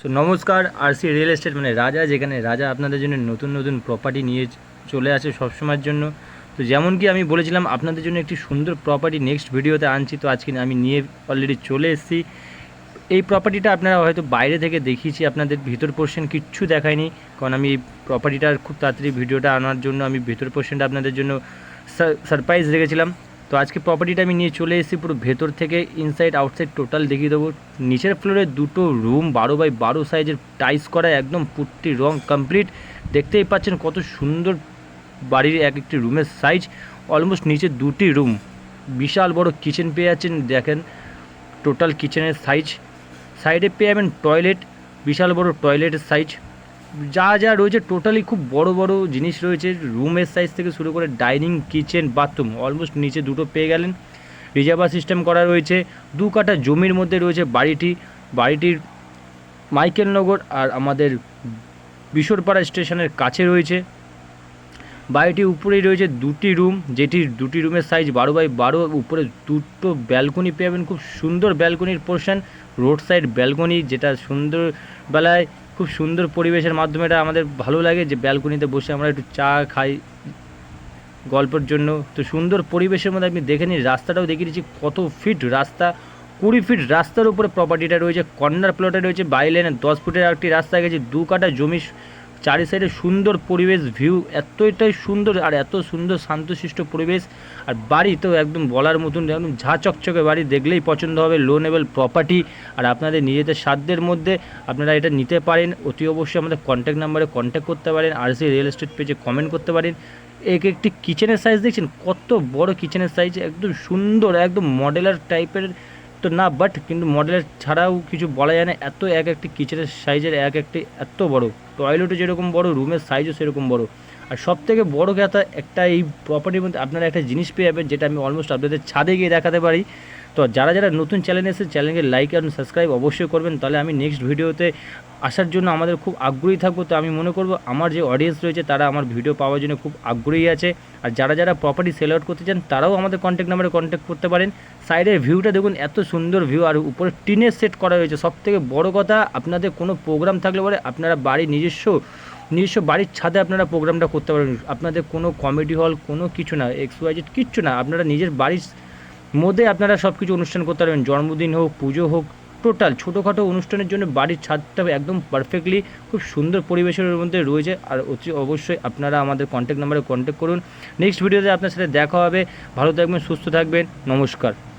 তো নমস্কার আর C real estate মানে রাজা, যেখানে রাজা আপনাদের জন্য নতুন নতুন প্রপার্টি নিয়ে চলে আসে সবসময়ের জন্য। তো যেমন কি আমি বলেছিলাম, আপনাদের জন্য একটি সুন্দর প্রপার্টি নেক্সট ভিডিওতে আনছি। তো আজকে আমি নিয়ে অলরেডি চলে এসেছি। এই প্রপার্টিটা আপনারা হয়তো বাইরে থেকে দেখিয়েছি, আপনাদের ভিতর পোর্শন কিচ্ছু দেখায়নি। কারণ আমি এই প্রপার্টিটার খুব তাড়াতাড়ি ভিডিওটা আনার জন্য আমি ভিতর পোর্শনটা আপনাদের জন্য সারপ্রাইজ রেখেছিলাম। তো আজকে প্রপার্টিটা আমি নিয়ে চলে এসেছি পুরো ভেতর থেকে ইনসাইড আউটসাইড টোটাল দেখিয়ে দেবো। নিচের ফ্লোরে দুটো রুম বারো বাই বারো সাইজের টাইস করা, একদম পুট্টি রং কমপ্লিট দেখতেই পাচ্ছেন কত সুন্দর বাড়ির এক একটি রুমের সাইজ অলমোস্ট নিচে দুটি রুম বিশাল বড় কিচেন পেয়ে যাচ্ছেন, দেখেন টোটাল কিচেনের সাইজ সাইডে পেয়ে যাবেন টয়লেট বিশাল বড় টয়লেটের সাইজ যা যা রয়েছে টোটালি খুব বড় বড় জিনিস রয়েছে। রুমের সাইজ থেকে শুরু করে ডাইনিং কিচেন বাথরুম অলমোস্ট নিচে দুটো পেয়ে গেলেন। রিজার্ভার সিস্টেম করা রয়েছে। দু কাঠা জমির মধ্যে রয়েছে বাড়িটি। বাড়িটির মাইকেলনগর আর আমাদের বিশোরপাড়া স্টেশনের কাছে রয়েছে। বাড়িটির উপরেই রয়েছে দুটি রুম যেটির দুটি রুমের সাইজ বারো বাই বারো, উপরে দুটো ব্যালকনি পেয়ে যাবেন। খুব সুন্দর ব্যালকনির পোর্শন রোড সাইড ব্যালকনি যেটা সুন্দর বেলায় খুব সুন্দর পরিবেশের মাধ্যমে এটা আমাদের ভালো লাগে যে ব্যালকনিতে বসে আমরা একটু চা খাই গল্পের জন্য। তো সুন্দর পরিবেশের মধ্যে আপনি দেখে নিন রাস্তাটাও দেখে দিচ্ছি কত ফিট রাস্তা, কুড়ি ফিট রাস্তার উপরে প্রপার্টিটা রয়েছে কর্নার প্লটে রয়েছে বাই দশ ফুটের একটি রাস্তা গেছে, দু কাটা জমি চারি সাইডে সুন্দর পরিবেশ ভিউ এতটাই সুন্দর আর এত সুন্দর শান্তশিষ্ট পরিবেশ আর বাড়ি তো একদম বলার মতন একদম ঝা চকচকে বাড়ি, দেখলেই পছন্দ হবে লো লেভেল প্রপার্টি আর আপনাদের নিজেদের সাধ্যের মধ্যে আপনারা এটা নিতে পারেন, অতি অবশ্যই আমাদের কন্ট্যাক্ট নাম্বারে কন্ট্যাক্ট করতে পারেন আর সি রিয়েল এস্টেট পেজে কমেন্ট করতে পারেন। এক একটি কিচেনের সাইজ দেখছেন, কত বড় কিচেনের সাইজ একদম সুন্দর, একদম মডেলার টাইপের তো না বাট কিন্তু মডেলের ছাড়াও কিছু বলা যায় না, এত এক একটি কিচেনের সাইজের এক একটি এত বড়। টয়লেটও যেরকম বড় রুমের সাইজও সেরকম বড়। আর সব থেকে বড়ো কথা, একটা এই প্রপার্টির মধ্যে আপনারা একটা জিনিস পেয়ে যাবেন, যেটা আমি অলমোস্ট আপনাদের ছাদে গিয়ে দেখাতে পারি। তো যারা যারা নতুন চ্যানেল এসে চ্যানেলকে লাইক এবং সাবস্ক্রাইব অবশ্যই করবেন। তাহলে আমি নেক্সট ভিডিওতে আসার জন্য আমাদের খুব আগ্রহী থাকব। তো আমি মনে করব আমার যে অডিয়েন্স রয়েছে, তারা আমার ভিডিও পাওয়ার জন্য খুব আগ্রহী আছে। আর যারা যারা প্রপার্টি সেল আউট করতে চান, তারাও আমাদের কন্ট্যাক্ট নাম্বারে কন্ট্যাক্ট করতে পারেন। সাইডের ভিউটা দেখুন, এত সুন্দর ভিউ আর উপরে টিনের সেট করা হয়েছে সব থেকে বড় কথা, আপনাদের কোনো প্রোগ্রাম থাকলে পরে আপনারা বাড়ির নিজস্ব নিজস্ব বাড়ির ছাদে আপনারা প্রোগ্রামটা করতে পারেন আপনাদের কোনো কমেডি হল কোনো কিছু না এক্স কিচ্ছু না। আপনারা নিজের বাড়ির মধ্যে আপনারা সব কিছু অনুষ্ঠান করতে পারবেন। জন্মদিন হোক, পুজো হোক, টোটাল ছোটোখাটো অনুষ্ঠানের জন্য বাড়ির ছাদটা একদম পারফেক্টলি খুব সুন্দর পরিবেশের মধ্যে রয়েছে। আর অতি অবশ্যই আপনারা আমাদের কন্ট্যাক্ট নাম্বারে কন্ট্যাক্ট করুন। নেক্সট ভিডিওতে আপনার সাথে দেখা হবে। ভালো থাকবেন, সুস্থ থাকবেন। নমস্কার।